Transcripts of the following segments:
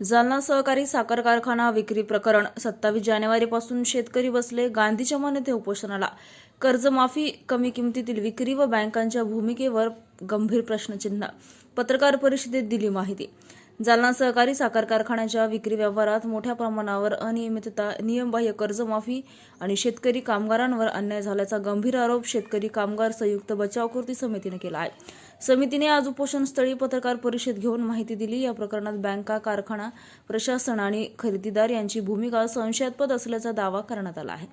जालना सहकारी साखर कारखाना विक्री प्रकरण सत्तावीस जानेवारीपासून शेतकरी बसले गांधीच्या येथे उपोषणाला. कर्जमाफी कमी किमतीतील विक्री व बँकांच्या भूमिकेवर गंभीर प्रश्नचिन्ह. पत्रकार परिषदेत दिली माहिती. जालना सहकारी साखर कारखान्याच्या विक्री व्यवहारात मोठ्या प्रमाणावर अनियमितता नियमबाह्य कर्जमाफी आणि शेतकरी कामगारांवर अन्याय झाल्याचा गंभीर आरोप शेतकरी कामगार संयुक्त बचाव कृती समितीने केला आहे. समितीने आज उपोषणस्थळी पत्रकार परिषद घेऊन माहिती दिली. या प्रकरणात बँका कारखाना प्रशासन आणि खरेदीदार यांची भूमिका संशयास्पद असल्याचा दावा करण्यात आला आहे.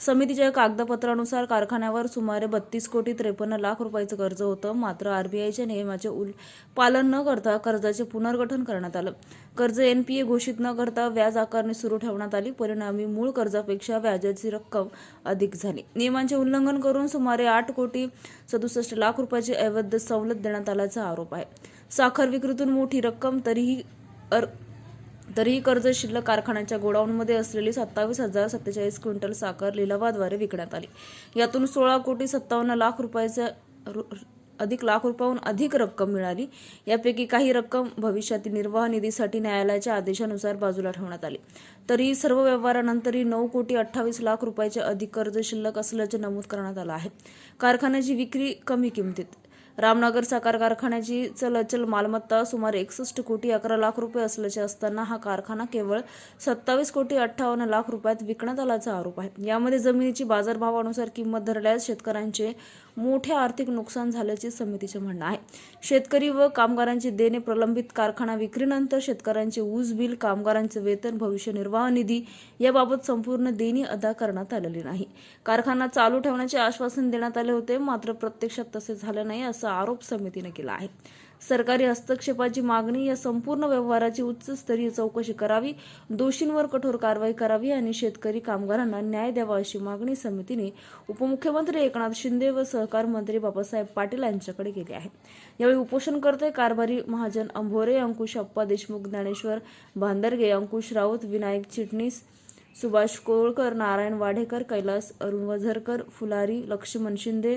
समितीच्या कागदपत्रानुसार कारखान्यावर सुमारे बत्तीस कोटी त्रेपन्न लाख रुपयाचं कर्ज होतं. मात्र आरबीआयच्या नियमाचे उल पालन न करता कर्जाचे पुनर्गठन करण्यात आलं. कर्ज एनपीए घोषित न करता व्याज आकारणी सुरू ठेवण्यात आली. परिणामी मूळ कर्जापेक्षा व्याजाची रक्कम अधिक झाली. नियमांचे उल्लंघन करून सुमारे आठ कोटी सदुसष्ट लाख रुपयाची अवैध सवलत देण्यात आल्याचा आरोप आहे. साखर विक्रीतून मोठी रक्कम तरीही अर तरीही कर्ज शिल्लक कारखान्याच्या गोडाऊनमध्ये असलेली सत्तावीस हजार सत्तेचाळीस क्विंटल साखर लिलावाद्वारे विकण्यात आली. यातून सोळा कोटी सत्तावन्न लाख रुपयाच्या रु- अधिक लाख रुपयाहून अधिक रक्कम मिळाली. यापैकी काही रक्कम भविष्यातील निर्वाह निधीसाठी न्यायालयाच्या आदेशानुसार बाजूला ठेवण्यात आली. तरी सर्व व्यवहारानंतरही नऊ कोटी अठ्ठावीस लाख रुपयाचे अधिक कर्ज शिल्लक असल्याचे नमूद करण्यात आलं आहे. कारखान्याची विक्री कमी किमतीत रामनगर साखर कारखान्याची चलचल मालमत्ता सुमारे एकसष्ट कोटी अकरा लाख रुपये असल्याचे असताना हा कारखाना केवळ सत्तावीस कोटी अठ्ठावन्न लाख रुपयात विकण्यात आल्याचा आरोप आहे. यामध्ये जमिनीची बाजारभावानुसार किंमत धरल्यास शेतकऱ्यांचे मोठे आर्थिक नुकसान झाल्याचे समितीचे म्हणणं आहे. शेतकरी व कामगारांचे देणे प्रलंबित कारखाना विक्रीनंतर शेतकऱ्यांचे ऊस बिल कामगारांचे वेतन भविष्य निर्वाह निधी याबाबत संपूर्ण देणी अदा करण्यात आलेली नाही. कारखाना चालू ठेवण्याचे आश्वासन देण्यात आले होते मात्र प्रत्यक्षात तसे झाले नाही असं आरोप समितीनं केला आहे. सरकारी हस्तक्षेपाची मागणी या संपूर्ण व्यवहाराची उच्चस्तरीय चौकशी करावी दोषींवर कठोर कारवाई करावी आणि शेतकरी कामगारांना न्याय द्यावा अशी मागणी समितीने उपमुख्यमंत्री एकनाथ शिंदे व सहकार मंत्री बाबासाहेब पाटील यांच्याकडे केली आहे. यावेळी उपोषणकर्ते कारभारी महाजन अंभोरे अंकुश अप्पा देशमुख ज्ञानेश्वर भांदरगे अंकुश राऊत विनायक चिटणीस सुभाष कोळकर नारायण वाढेकर कैलास अरुण वझरकर फुलारी लक्ष्मण शिंदे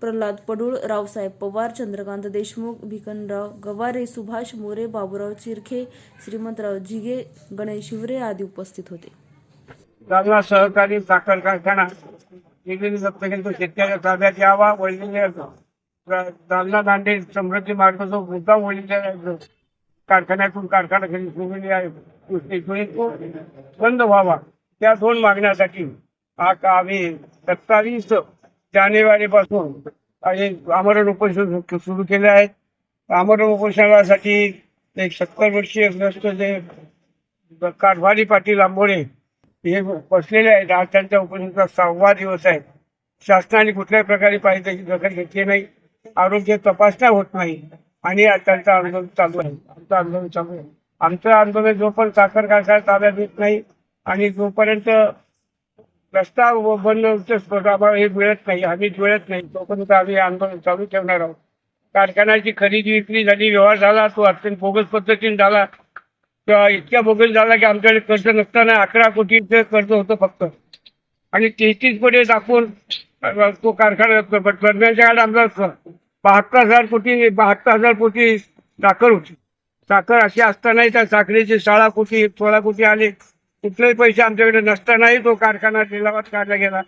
प्रल्हाद पडूळ रावसाहेब पवार चंद्रकांत देशमुख भिकनराव गवारे सुभाष मोरे बाबुराव चिरखे श्रीमंतराव जिगे गणेश शिवरे आदी उपस्थित होते. जालना सहकारी साखर कारखाना वेगवेगळी दत्तकेंद्र शेतकऱ्या ताब्यात यावा वळलेले जालना दांडे समृद्धी मार्ग जो मुद्दा वळलेला आहे, कारखान्यातून कारखाना घरी सुरलेली आहे तो बंद व्हावा. त्या दोन मागण्यासाठी आज आम्ही सत्तावीस जानेवारीपासून आमरण उपोषण सुरू केले आहेत. आमरण उपोषणासाठी एक सत्तर वर्षीय ग्रस्त जे कारभारी पाटील आंबोडे हे बसलेले आहेत. आज त्यांच्या उपोषणाचा सहावा दिवस आहे. शासनाने कुठल्याही प्रकारे पाहिजे त्याची दखल घेतली नाही. आरोग्य तपासण्या होत नाही आणि आज त्यांचं आंदोलन चालू आहे. आमचं आंदोलन चालू आहे. आमचं आंदोलन जोपर्यंत साखर कारखाना ताब्यात येत नाही आणि जोपर्यंत रस्ता बंद स्पर्धा हे मिळत नाही आम्ही मिळत नाही. तोपर्यंत आम्ही आंदोलन चालू ठेवणार आहोत. कारखान्याची खरेदी विक्री झाली व्यवहार झाला तो अत्यंत बोगस पद्धतीने झाला. किंवा इतक्या बोगस झाला की आमच्याकडे कर्ज नसताना अकरा कोटीचं कर्ज होतं फक्त. आणि तेहतीस कोटी दाखवून तो कारखाना दरम्यानच्या काळात आमचा बहात्तर हजार कोटी बहात्तर हजार कोटी साखर होती. साखर अशी असतानाही त्या साखरेचे सोळा कोटी सोळा कोटी आले. कुठलेही पैसे आमच्याकडे नसतानाही तो कारखाना लिलावात काढला गेला.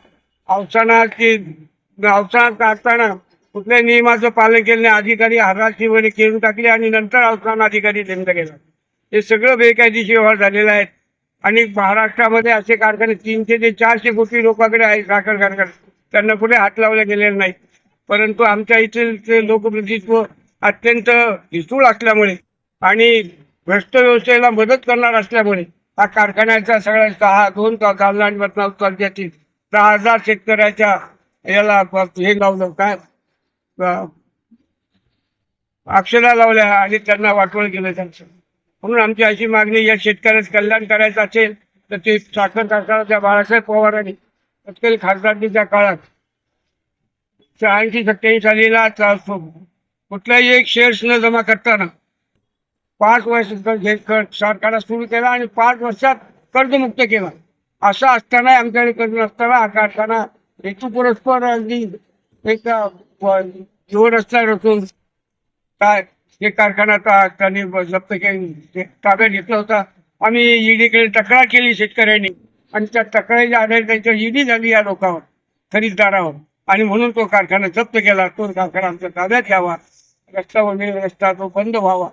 अवसानाची अवसानात काढताना कुठल्याही नियमाचं पालन केलं नाही. अधिकारी हराशी वगैरे केळून टाकले आणि नंतर अवसान अधिकारी नेमला गेला. हे सगळं बेकायदेशीर व्यवहार झालेला आहे. आणि महाराष्ट्रामध्ये असे कारखाने तीनशे ते चारशे कोटी लोकांकडे आहे साखर कारखाने त्यांना कुठे हात लावले गेलेले नाही परंतु आमच्या इथे लोकप्रतित्व अत्यंत हिसूळ असल्यामुळे आणि भ्रष्ट व्यवस्थेला मदत करणार असल्यामुळे हा कारखान्याचा सगळ्या सहा दोन तास जालना तालुक्यातील दहा हजार शेतकऱ्याच्या याला हे लावलं काय? अक्षरा लावल्या आणि त्यांना वाटोळ केलं त्यांचं. म्हणून आमची अशी मागणी या शेतकऱ्याचं कल्याण करायचं असेल तर ते साखर कारखान्याच्या बाळासाहेब पवारांनी तत्कालीन खासदारकीच्या काळात शहाऐंशी सत्याऐंशी सालीला चा- कुठलाही एक शेअर्स न जमा करताना पाच वर्ष कारखाना सुरू केला आणि पाच वर्षात कर्जमुक्त केला. असं असताना आमच्याकडे कर्ज नसताना हा कारखाना हेतू परस्पर अगदी एक अं, रस्ता असून काय हे कारखाना आता त्यांनी जप्त केली. ताब्यात घेतला होता. आम्ही ईडीकडे तक्रार केली शेतकऱ्यांनी. आणि त्या तक्रारीच्या आधारे त्यांच्या ईडी झाली या लोकांवर खरीददारावर. आणि म्हणून तो कारखाना जप्त केला. तो कारखाना आमच्या ताब्यात घ्यावा. रस्ता वगैरे रस्ता तो बंद व्हावा.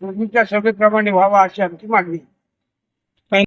पूर्वीच्या सभेप्रमाणे व्हावा अशी आमची मागणी